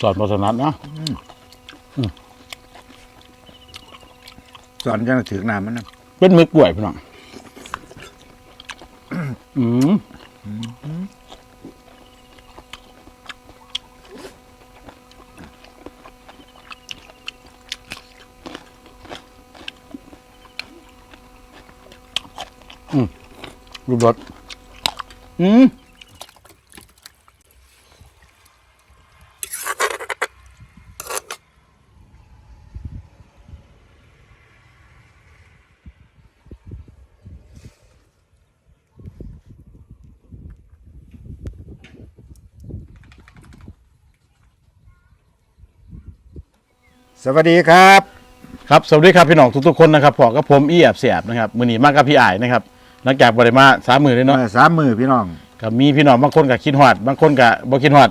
จอดบสนัดเนาะสอนจังถือน้ำมันนะเป็นมือกล้วยพี่น้องอืมอืมรูปรสอืม วัสดีครับ ครับสวัสดีครับพี่น้องทุกๆคนนะครับพอกับผมอี้แอบเสียบนะครับมือนี้มากกับพี่อ้ายนะครับหลังจากบริมาสามมือเลยเนาะเออสามมือพี่น้องก็มีพี่น้องบางคนก็คิดฮอดบางคนก็บ่คิดฮอด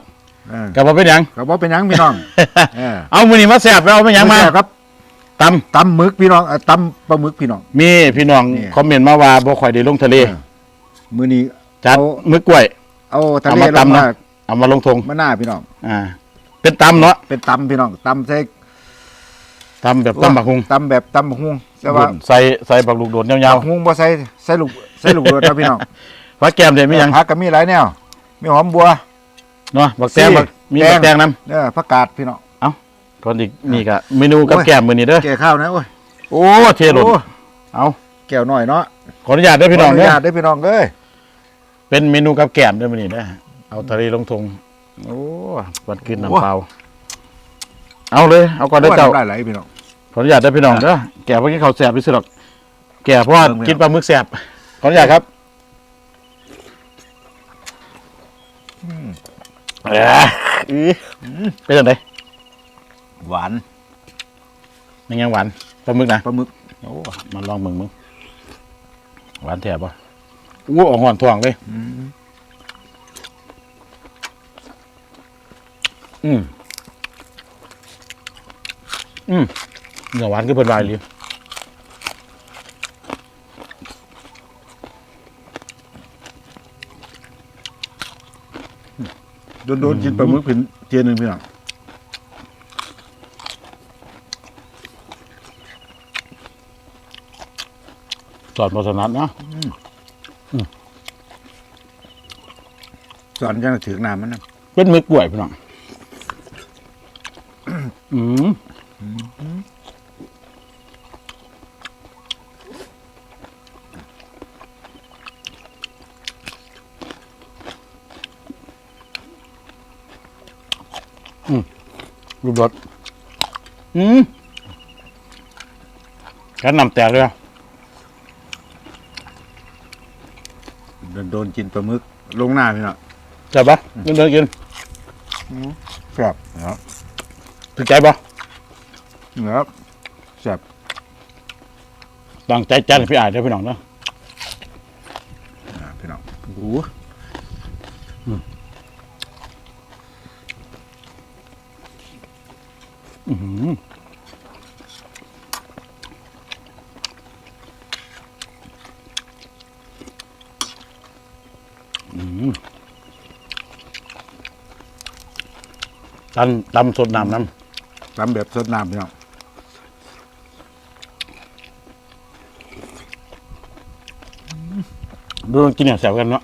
เออก็บ่เป็นหยัง ก็บอกเป็นหยังพี่น้อง เออเอามือนี้มาแสบแล้วเอาเป็นหยังมาแซ่บครับตตำหมึกพี่น้องเอ่อตำปลาหมึกพี่น้องำมีพี่น้องนี่ คอมเมนต์มาว่าบ่ค่อยได้ลงทะเลเออมือนี้ จัดเอามึกกล้วย เอาทะเอาเลมาลงตำมาเนาะ เอามาลงทงมาหน้าพี่น้อง อ่า เป็นตำเนาะเป็นตำพี่น้องตำใส่ ตำแบบตำบักฮุงตำแบบตำบักฮุงแต่ว่าใส่ใส่บักลูกโดดยาวบักฮุงบ่ใส่ใส่ลูกใส่ลูกโดดนะพี่น้องๆว่าแก้มได้มีหยังผักก็มีหลายแนวมีหอมบัวเนาะบักแตงซี่บักมีแตงบักแตงนํเออผักกาดพี่น้องก่อนอีกนี่ก็เมนูกับโอ้ยแก้มมื้อนี้เด้อแก่ข้าวนะโอ้ยโอ้เทหล่นโอ้เอาแก้วหน่อยเนาะขออนุญาตเด้อพี่น้องขออเด้นุอญาตได้อพี่น้องเอ้ยเป็นเมนูกับแกล้มด้วยมันนี่นะเอาทะเลลงทงโอ้วัดกินน้ำเปล่า เอาเลย เอาก่อนเด้อเจ้าได้หลายพี่น้อง ขออนุญาตได้อพี่น้องเด้อแก่เพราะกินข้าวแสบไปสิหรอกแก่เพราะว่าเบิ่งไม่กินปลาหมึกแสบขออนุญาตครับเอ้ยอื้อเป็นยังไงหวานมันยังหวานปลาหมึกนะปลาหมึกโอ้มาลองมึงมึงหวานแถบป่ะอู้ออกหอนถ่วงเลยอืม อืมเนื้อหวานก็เป็นวายเลยโดนโดนๆกินปลาหมึกผินเทียนหนึ่งพี่น้องจอดบสนัดเนาะสอนจังถือน้ำมันนะเป็นมือกล้วยพี่น้องอืม อืมรูปรสอืมแค่นำแตกเลยอะโดนโดนๆกินปลาหมึก ลงหน้าพี่น้องจับปะเดินเดินกินแซ่บนะครับถึงใจปะ นะครับแซ่บตั้งใจจัดให้พี่อายเด้อพี่น้องเนาะอ่าพี่น้องโอ้โหอื้อหืออื้อหือตันตำสดน้ำน้ตำแบบสดน้ำพี่น้องำดูกินอย่างแสบกันเนาะ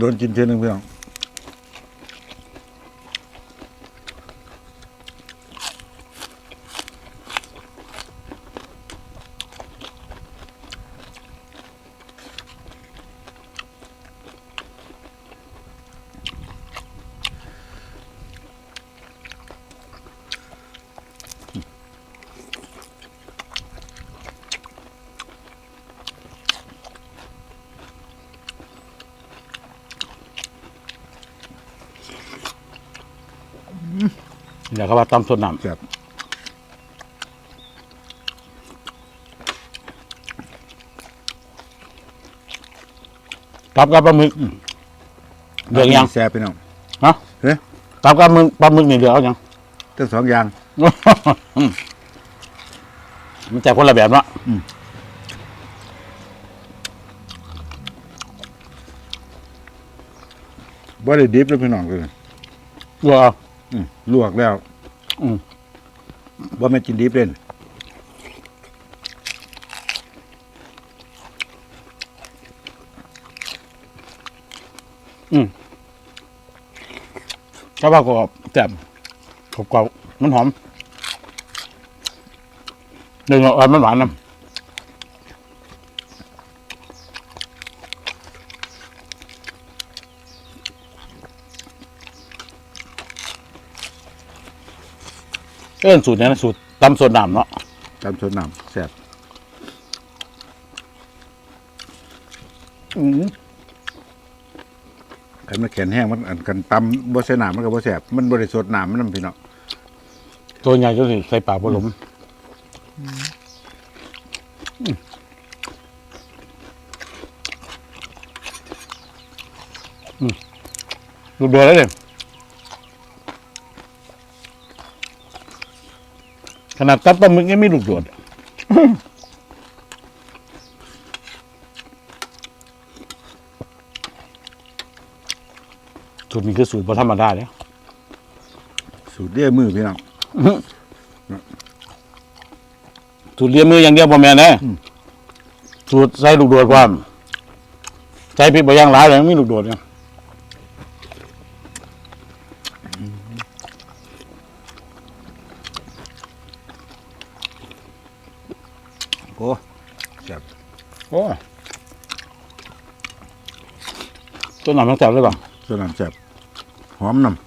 โดนกินเทียนหนึ่งพี่น้อง เดี๋ยวเขาว่าตำสดน้แซ่บำตับกับปลาหมึกเหลืองยังแซ่บพี่น้องฮะเฮ้ยตับกับมึงปลาหมึกนี่เหลืองเอายังทั้งสองอย่าง มันแต่คนละแบบเนาะบ่ได้ดิบเลยพี่น้องเลยลวกเอืมลวกแล้ว อืมว่าแม่นกินดิบเล่นอืมก็ว่ากรอบแจ่มกรอบกรอบมันหอมหนึ่งอ่อนมันหวานนะ เอิ้นสูตรเนี้นะสูตรตำส่วนน้ำเนาะตามสวนน้ำแซ่บอืมคันมันแข็งแห้งมันอันกันตำบ่ใส่น้ำมันก็บ่แซ่บมันบ่ได้สดน้ำมันนำพี่น้องตัวใหญ่ก็สิใส่ปากบหลมอืมดูเดือดแล้วเนี่ย ขนาดตัดปลาหมึกยังไม่ลูกโดดสูตรนี้คือสูตรพอธรรมดาเลยสูตรเลี้ยมือพี่น้องสูตรเลียมืออย่างเดียวบ่แม่นแน่อืมสูตรใส่ลูกโดดความใส่พริกบ่ย่างหลายเลยมีลูกโดดเนี่ย ต้นหนามมันแสบเลยป่ะสวนน้ำแซ่บหอมน้ำ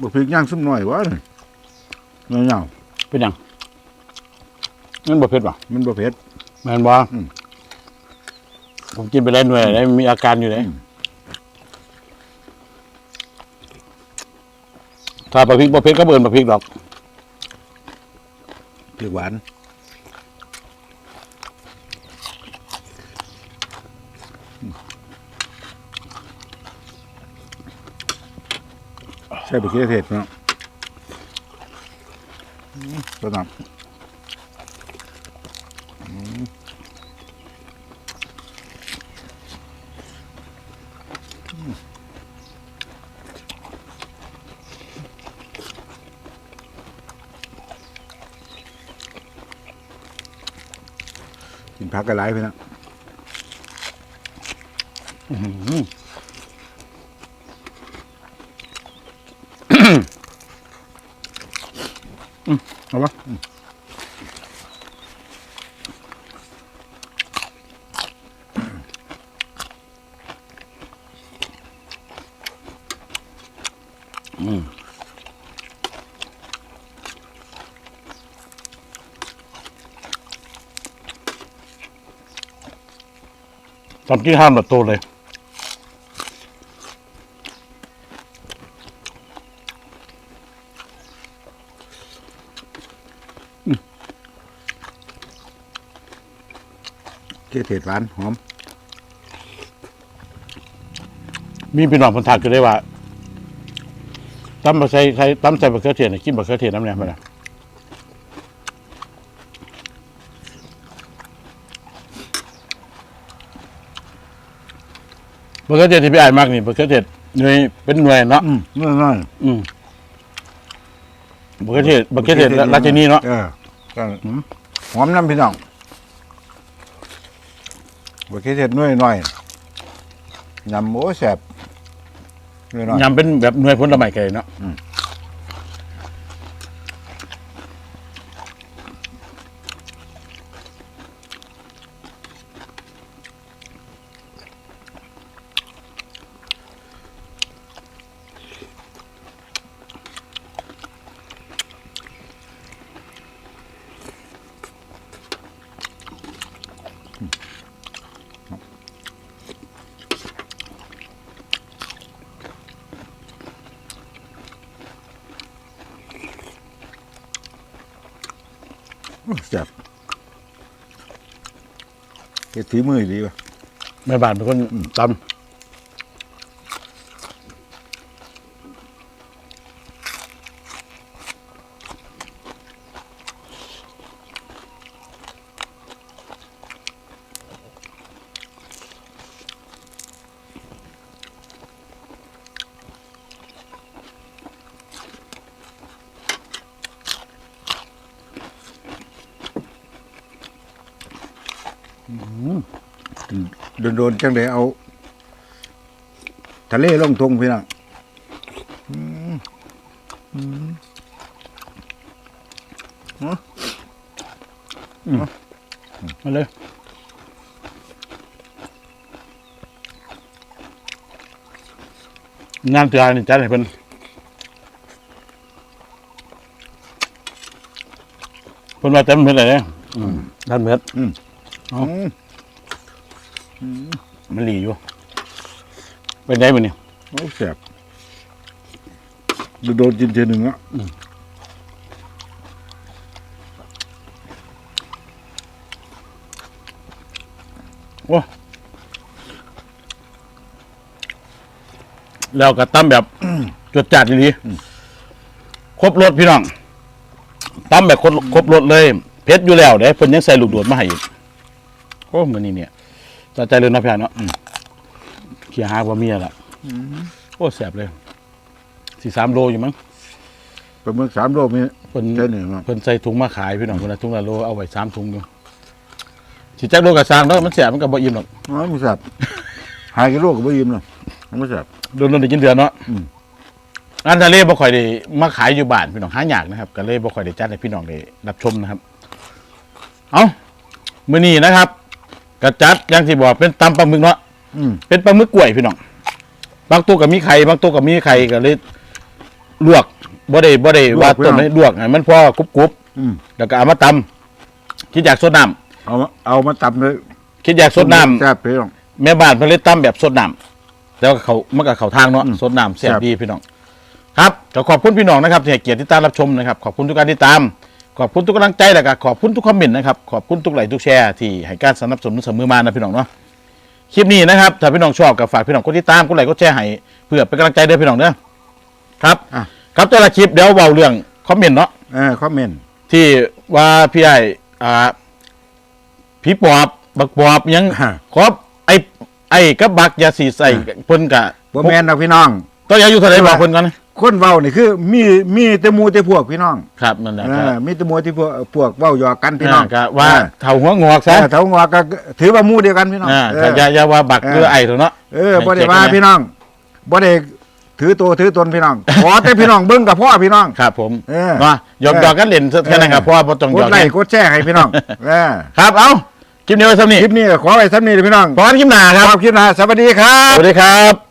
บ่พริกย่างซุ่มหน่อยวะนี่เงาเป็นหยังมันบ่เผ็ดป่ะๆมันบ่เผ็ด แม่นบ่อืม ผมกินไปแล้วหน่วยได้มีอาการอยู่เลยอืมถ้าปลาพริกบ่เผ็ดก็เบิ่นปลาพริกดอก พริกหวาน ใช่บะเขือเทศเนาะอืมสวนน้ำกินผักกระไรไปนะ เอาปะอืมตอนกินห้ามแบบโตเลย เขือเทศหวานหอม มีพี่น้องคนทักก็ได้ว่าตำมาใส่ใส่ตำใส่บะเขือเทศน่ะกินบะเขือเทศน้ำเนี่ยมันนะบะเขือเทศที่พี่อ่านมากนี่บะเขือเทศหน่วยเป็นหน่วยเนาะอืมนั่นนั่นอืมบะเขือเทศบะเขือเทศราชินีเนาะเออก็หอมน้ำพี่น้อง บะเขือเทศน้อยน้อยยำโอ้แสบน้อยน้อยยำเป็นแบบหน่วยผลไม้ไก่เนาะ อืมแซ่บเฮ็ดฝีมือดีป่ะแม่บ้านเป็นคนตำ โดนๆจังไดเอา ทะเลลงทงพี่น้องอืมอืมเนาะมาเลยงานเตือนนี่จัดให้เพิ่นเพิ่นว่าเต็มเพิ่นเลยเนี่ยท่านเม็ด อืมเอาอืมมันหลีอยู่เป็นไงมันนี่โอ้แซ่บโดนๆกินเทีหนึ่งอะแล้วก็ตั้มแบบจดจัดดีๆครบรถพี่น้องตั้มแบบครบครบรถเลย เพชรอยู่แล้วเด้เพิ่นยังใส่ลูกโดดมาให้อีก โอ้มื้อนี้เนี่ยต่อใจเลยเนาะพี่น้องเนาะอืมเขี่ยหาบ่มีอะล่ะโอ้แซ่บเลยสี่สามโลอยู่มั้งปลาหมึกสามโลมีเพิ่นได้หนึ่งครับเพิ่นใส่ถุงมาขายพี่น้องคนละถุงละโลเอาไว้สามถุงอยู่สิจักโลก็สร้างเนาะมันแซ่บมันก็บ่อิ่มหรอกอ๋อไม่แซ่บหายกิโลก็บ่ยิ้มหรอกไม่แซ่บโดนๆได้กินเดือนเนาะอืมงานทะเลบ่ค่อยได้มาขายอยู่บ้านพี่น้องหายากนะครับก็เลยบ่ค่อยได้จัดให้พี่น้องได้รับชมนะครับ เอามื้อนี้นะครับ กระจัดอย่างที่บอกเป็นตำปลาหมึกเนาะอืมเป็นปลาหมึกกล้วยพี่น้องบางตัวก็มีไข่บางตัวก็มีไข่ก็เลยลวกบ่ได้บ่ได้ว่าต้มให้ลวกให้มันพอกรุบอืมๆแล้วก็เอามาตำคิดอยากสดน้ำเอามาเอามาตำเลยคิดอยากสดน้ำ แซ่บพี่น้อง แม่บ้านเพิ่นเลยตำแบบสดน้ำแล้วก็เขามันก็เขาทางเนาะอืมสดน้ำแซ่บครับ ดีพี่น้อง ครับก็ขอบคุณพี่น้องนะครับที่ให้เกียรติที่ตามรับชมนะครับ ขอบคุณทุกการที่ตาม ขอบคุณทุกกำลังใจแล้วก็ขอบคุณทุกคอมเมนต์นะครับขอบคุณทุกไลค์ทุกแชร์ที่ให้การสนับสนุนเสมอมานะพี่น้องเนาะคลิปนี้นะครับถ้าพี่น้องชอบก็ฝากพี่น้องกดติดตามกดไลค์กดแชร์ให้เพื่อเป็นกำลังใจเด้อพี่น้องเด้อครับอะครับแต่ละคลิปเดี๋ยวเว้าเรื่องคอมเมนต์เนาะเออคอมเมนต์ที่ว่าพี่ไอ้อ่าผีปอบบักปอบยังฮะครบไอ้ไอ้กับบักยาสีใส่เพิ่นกะบ่แม่นดอกพี่น้องต้องอายุเท่าไหร่บอกเพิ่นก่อนนะ คนเว้านี่คือ มีมีแต่หมูแต่พวกพี่น้องครับนั่นแหละเอคอรับมีแต่หมูแต่พวกพวกเว้าหยอกกันพี่น้องอ่าก็ว่าเท่าหัวงอกเอซะอเถางอก็ถือว่าหมูเดียวกันพี่น้องอ่าเอก็ออย่าอย่าว่าบักเออหรือไอ้เถอะเนาะ เออบ่ได้ว่าพี่น้องบ่ได้ถือตัวถือตนพี่น้อง ขอแต่พี่น้องเบิ่งกับพ่อพี่น้อง ครับผมเออเนาะหยอกเออหยอกกันเล่นแค่นั้นครับเพราะว่าบ่ต้องกหยดอกไลกันค์กดแชร์ให้พี่น้องเออครับเอ้าคลิปนี้ไว้เท่านี้คลิปนี้ก็ขอไว้ซ้ำนี้เลยพี่น้องพอกันคลิปหน้าครับขอบคลิปหนะสวัสดีครับ สวัสดีครับ